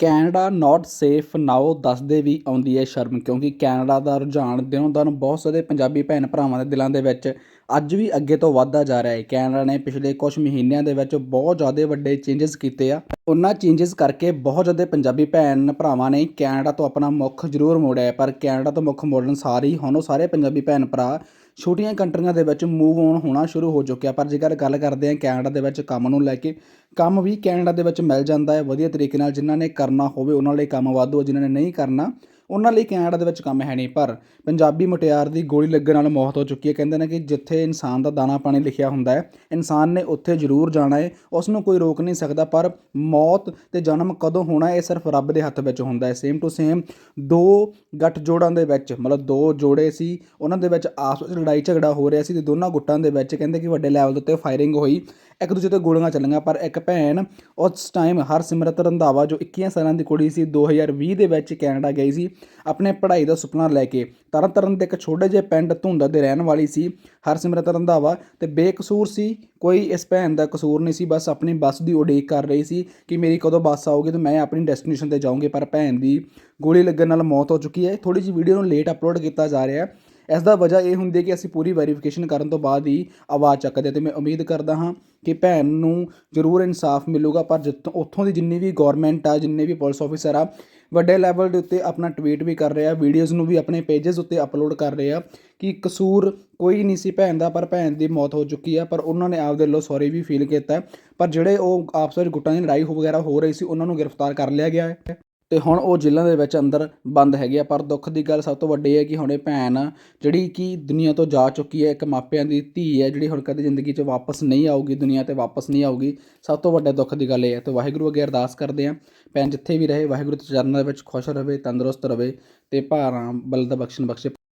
Canada ਨਾਟ safe ਨਾਓ ਦੱਸਦੇ ਵੀ ਆਉਂਦੀ ਹੈ ਸ਼ਰਮ, ਕਿਉਂਕਿ ਕੈਨੇਡਾ ਦਾ ਰੁਝਾਨ ਦਿਨੋਂ ਦਿਨ ਬਹੁਤ ਸਾਰੇ ਪੰਜਾਬੀ ਭੈਣ ਭਰਾਵਾਂ ਦੇ ਦਿਲਾਂ ਦੇ ਵਿੱਚ ਅੱਜ ਵੀ ਅੱਗੇ ਤੋਂ ਵੱਧਦਾ ਜਾ ਰਿਹਾ ਹੈ। ਕੈਨੇਡਾ ਨੇ ਪਿਛਲੇ ਕੁਝ ਮਹੀਨਿਆਂ ਦੇ ਵਿੱਚ ਬਹੁਤ ਜ਼ਿਆਦਾ ਵੱਡੇ ਚੇਂਜਸ ਕੀਤੇ ਆ। ਉਹਨਾਂ ਚੇਂਜਸ ਕਰਕੇ ਬਹੁਤ ਜ਼ਿਆਦਾ ਪੰਜਾਬੀ ਭੈਣ ਭਰਾਵਾਂ ਨੇ ਕੈਨੇਡਾ ਤੋਂ ਆਪਣਾ ਮੁੱਖ ਜ਼ਰੂਰ ਮੋੜਿਆ ਪਰ ਕੈਨੇਡਾ ਤੋਂ ਮੁੱਖ ਮੋੜਨ ਸਾਰ ਹੀ ਹੁਣ ਉਹ ਸਾਰੇ ਪੰਜਾਬੀ ਭੈਣ ਭਰਾ ਛੋਟੀਆਂ ਕੰਟਰੀਆਂ ਦੇ ਵਿੱਚ ਮੂਵ ਔਨ ਹੋਣਾ ਸ਼ੁਰੂ ਹੋ ਚੁੱਕਿਆ। ਪਰ ਜੇਕਰ ਗੱਲ ਕਰਦੇ ਹਾਂ ਕੈਨੇਡਾ ਦੇ ਵਿੱਚ ਕੰਮ ਨੂੰ ਲੈ ਕੇ, ਕੰਮ ਵੀ ਕੈਨੇਡਾ ਦੇ ਵਿੱਚ ਮਿਲ ਜਾਂਦਾ ਹੈ, ਵਧੀਆ ਤਰੀਕੇ ਨਾਲ ਜਿਨ੍ਹਾਂ ਨੇ ਕਰਨਾ ਹੋਵੇ ਉਹਨਾਂ ਲਈ ਕੰਮ ਵਾਧੂ ਜਿਨ੍ਹਾਂ ਨੇ ਨਹੀਂ ਕਰਨਾ ਉਹਨਾਂ ਲਈ ਕੈਨੇਡਾ ਦੇ ਵਿੱਚ ਕੰਮ ਹੈ ਨਹੀਂ, ਪਰ ਪੰਜਾਬੀ ਮੁਟਿਆਰ ਦੀ ਗੋਲੀ ਲੱਗਣ ਨਾਲ ਮੌਤ ਹੋ ਚੁੱਕੀ ਹੈ। ਕਹਿੰਦੇ ਨੇ ਕਿ ਜਿੱਥੇ ਇਨਸਾਨ ਦਾ ਦਾਣਾ ਪਾਣੀ ਲਿਖਿਆ ਹੁੰਦਾ ਹੈ, ਇਨਸਾਨ ਨੇ ਉੱਥੇ ਜ਼ਰੂਰ ਜਾਣਾ ਹੈ, ਉਸ ਨੂੰ ਕੋਈ ਰੋਕ ਨਹੀਂ ਸਕਦਾ, ਪਰ ਮੌਤ ਤੇ ਜਨਮ ਕਦੋਂ ਹੋਣਾ, ਇਹ ਸਿਰਫ ਰੱਬ ਦੇ ਹੱਥ ਵਿੱਚ ਹੁੰਦਾ ਹੈ। ਸੇਮ ਟੂ ਸੇਮ ਦੋ ਗੱਠ ਜੋੜਾਂ ਦੇ ਵਿੱਚ, ਮਤਲਬ ਦੋ ਜੋੜੇ ਸੀ, ਉਹਨਾਂ ਦੇ ਵਿੱਚ ਆਪਸ ਵਿੱਚ ਲੜਾਈ ਝਗੜਾ ਹੋ ਰਿਹਾ ਸੀ ਤੇ ਦੋਨਾਂ ਗੁੱਟਾਂ ਦੇ ਵਿੱਚ ਕਹਿੰਦੇ ਕਿ ਵੱਡੇ ਲੈਵਲ ਦੇ ਉੱਤੇ ਫਾਇਰਿੰਗ ਹੋਈ। ਇੱਕ ਦੂਜੇ ਤੇ ਗੋਲੀਆਂ ਚੱਲੀਆਂ, ਪਰ ਇੱਕ ਭੈਣ ਉਸ ਟਾਈਮ ਹਰਸਿਮਰਤ ਰੰਧਾਵਾ, ਜੋ 21 ਸਾਲਾਂ ਦੀ ਕੁੜੀ ਸੀ 2020 ਦੇ ਵਿੱਚ ਕੈਨੇਡਾ ਗਈ ਸੀ, ਆਪਣੇ ਪੜ੍ਹਾਈ ਦਾ ਸੁਪਨਾ ਲੈ ਕੇ। ਤਰਨ ਤਾਰਨ ਦੇ ਇੱਕ ਛੋਟੇ ਜਿਹੇ ਪਿੰਡ ਧੁੰਦਾ ਦੇ ਰਹਿਣ ਵਾਲੀ ਸੀ ਹਰਸਿਮਰਤ ਰੰਧਾਵਾ ਤੇ ਬੇਕਸੂਰ ਸੀ, ਕੋਈ ਇਸ ਭੈਣ ਦਾ ਕਸੂਰ ਨਹੀਂ ਸੀ, ਬਸ ਆਪਣੀ ਬੱਸ ਦੀ ਉਡੀਕ ਕਰ ਰਹੀ ਸੀ ਕਿ ਮੇਰੀ ਕਦੋਂ ਬੱਸ ਆਊਗੀ ਤੇ ਮੈਂ ਆਪਣੀ ਡੈਸਟੀਨੇਸ਼ਨ ਤੇ ਜਾਊਂਗੀ, ਪਰ ਭੈਣ ਦੀ ਗੋਲੀ ਲੱਗਣ ਨਾਲ ਮੌਤ ਹੋ ਚੁੱਕੀ ਹੈ। ਥੋੜੀ ਜਿਹੀ ਵੀਡੀਓ ਨੂੰ ਲੇਟ ਅਪਲੋਡ ਕੀਤਾ ਜਾ ਰਿਹਾ ਹੈ। ਇਸ ਦਾ ਵਜ੍ਹਾ ਇਹ ਹੁੰਦੀ ਹੈ ਕਿ ਅਸੀਂ ਪੂਰੀ ਵੈਰੀਫਿਕੇਸ਼ਨ ਕਰਨ ਤੋਂ ਬਾਅਦ ਹੀ ਆਵਾਜ਼ ਚੱਕਦੇ ਹਾਂ ਤੇ ਮੈਂ ਉਮੀਦ ਕਰਦਾ ਹਾਂ ਕਿ ਭੈਣ ਨੂੰ ਜ਼ਰੂਰ ਇਨਸਾਫ ਮਿਲੂਗਾ, ਪਰ ਜਿੱਥੋਂ, ਉੱਥੋਂ ਦੀ ਜਿੰਨੀ ਵੀ ਗਵਰਨਮੈਂਟ ਆ, ਜਿੰਨੇ ਵੀ ਪੁਲਿਸ ਆਫੀਸਰ ਆ, ਵੱਡੇ ਲੈਵਲ ਦੇ ਉੱਤੇ ਆਪਣਾ ਟਵੀਟ ਵੀ ਕਰ ਰਹੇ ਆ ਵੀਡੀਓਜ਼ ਨੂੰ ਵੀ ਆਪਣੇ ਪੇजेस ਉੱਤੇ ਅਪਲੋਡ ਕਰ ਰਹੇ ਆ ਕਿ ਕਸੂਰ ਕੋਈ ਨਹੀਂ ਸੀ ਭੈਣ ਦਾ, ਪਰ ਭੈਣ ਦੀ ਮੌਤ ਹੋ ਚੁੱਕੀ ਆ, ਪਰ ਉਹਨਾਂ ਨੇ ਆਪ ਦੇ ਵੱਲੋਂ ਸੌਰੀ ਵੀ ਫੀਲ ਕੀਤਾ। ਪਰ ਜਿਹੜੇ ਉਹ ਆਪਸ ਵਿੱਚ ਗੁੱਟਾਂ ਦੀ ਲੜਾਈ ਹੋ ਵਗੈਰਾ ਹੋ ਰਹੀ ਸੀ, ਉਹਨਾਂ ਨੂੰ ਗ੍ਰਿਫਤਾਰ ਕਰ ਲਿਆ ਗਿਆ ਹੈ। ਅਤੇ ਹੁਣ ਉਹ ਜੇਲ੍ਹਾਂ ਦੇ ਵਿੱਚ ਅੰਦਰ ਬੰਦ ਹੈਗੇ ਆ। ਪਰ ਦੁੱਖ ਦੀ ਗੱਲ ਸਭ ਤੋਂ ਵੱਡੀ ਇਹ ਹੈ ਕਿ ਹੁਣ ਇਹ ਭੈਣ, ਜਿਹੜੀ ਕਿ ਦੁਨੀਆ ਤੋਂ ਜਾ ਚੁੱਕੀ ਹੈ, ਇੱਕ ਮਾਪਿਆਂ ਦੀ ਧੀ ਹੈ, ਜਿਹੜੀ ਹੁਣ ਕਦੇ ਜ਼ਿੰਦਗੀ 'ਚ ਵਾਪਸ ਨਹੀਂ ਆਊਗੀ, ਦੁਨੀਆ ਤੇ ਵਾਪਸ ਨਹੀਂ ਆਊਗੀ, ਸਭ ਤੋਂ ਵੱਡਾ ਦੁੱਖ ਦੀ ਗੱਲ ਇਹ ਹੈ। ਤੇ ਵਾਹਿਗੁਰੂ ਅੱਗੇ ਅਰਦਾਸ ਕਰਦੇ ਆ ਭੈਣ, ਜਿੱਥੇ ਵੀ ਰਹੇ, ਵਾਹਿਗੁਰੂ ਦੇ ਚਰਨਾਂ ਦੇ ਵਿੱਚ ਖੁਸ਼ ਰਹੇ, ਤੰਦਰੁਸਤ ਰਵੇ ਤੇ ਭਾਰਾਂ ਦਾ ਬਖਸ਼ਣ ਬਖਸ਼ੇ